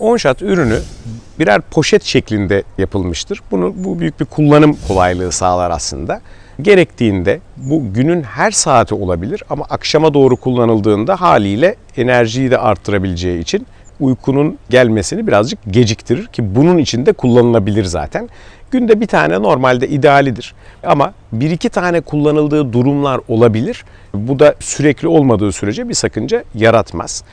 On shot ürünü birer poşet şeklinde yapılmıştır. Bunu bu büyük bir kullanım kolaylığı sağlar aslında. Gerektiğinde bu günün her saati olabilir ama akşama doğru kullanıldığında haliyle enerjiyi de arttırabileceği için uykunun gelmesini birazcık geciktirir ki bunun için de kullanılabilir zaten. Günde bir tane normalde idealidir. Ama bir iki tane kullanıldığı durumlar olabilir. Bu da sürekli olmadığı sürece bir sakınca yaratmaz.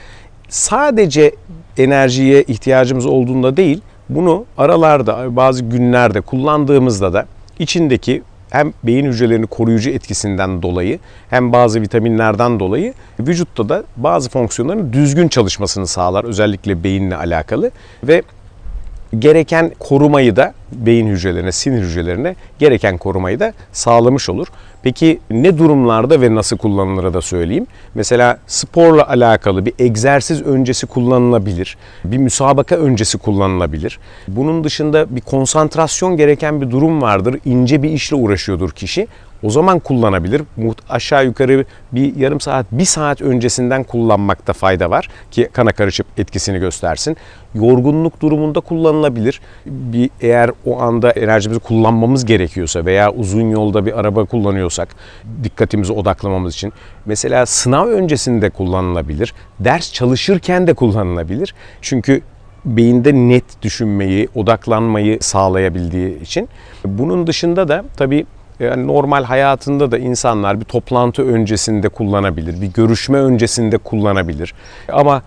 Sadece enerjiye ihtiyacımız olduğunda değil, bunu aralarda bazı günlerde kullandığımızda da içindeki hem beyin hücrelerini koruyucu etkisinden dolayı hem bazı vitaminlerden dolayı vücutta da bazı fonksiyonların düzgün çalışmasını sağlar özellikle beyinle alakalı. Ve gereken korumayı da beyin hücrelerine, sinir hücrelerine gereken korumayı da sağlamış olur. Peki ne durumlarda ve nasıl kullanılır da söyleyeyim. Mesela sporla alakalı bir egzersiz öncesi kullanılabilir. Bir müsabaka öncesi kullanılabilir. Bunun dışında bir konsantrasyon gereken bir durum vardır. İnce bir işle uğraşıyordur kişi. O zaman kullanabilir. Aşağı yukarı bir yarım saat, bir saat öncesinden kullanmakta fayda var ki kana karışıp etkisini göstersin. Yorgunluk durumunda kullanılabilir. Bir eğer o anda enerjimizi kullanmamız gerekiyorsa veya uzun yolda bir araba kullanıyorsak dikkatimizi odaklamamız için mesela sınav öncesinde kullanılabilir. Ders çalışırken de kullanılabilir. Çünkü beyinde net düşünmeyi, odaklanmayı sağlayabildiği için. Bunun dışında da tabii yani normal hayatında da insanlar bir toplantı öncesinde kullanabilir, bir görüşme öncesinde kullanabilir. Ama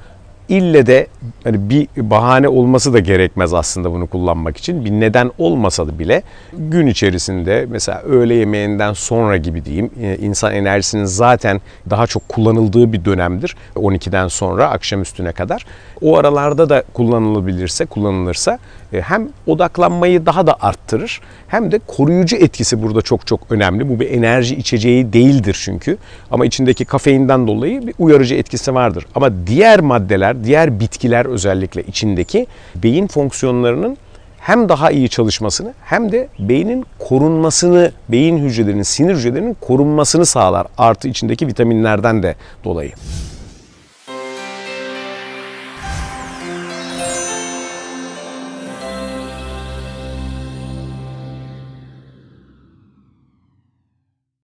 ille de hani bir bahane olması da gerekmez aslında bunu kullanmak için. Bir neden olmasa da bile gün içerisinde mesela öğle yemeğinden sonra gibi diyeyim e, insan enerjisinin zaten daha çok kullanıldığı bir dönemdir. 12'den sonra akşam üstüne kadar. O aralarda da kullanılabilirse, kullanılırsa e, hem odaklanmayı daha da arttırır hem de koruyucu etkisi burada çok çok önemli. Bu bir enerji içeceği değildir çünkü. Ama içindeki kafeinden dolayı bir uyarıcı etkisi vardır. Ama diğer maddeler, diğer bitkiler özellikle içindeki beyin fonksiyonlarının hem daha iyi çalışmasını hem de beynin korunmasını, beyin hücrelerinin, sinir hücrelerinin korunmasını sağlar. Artı içindeki vitaminlerden de dolayı.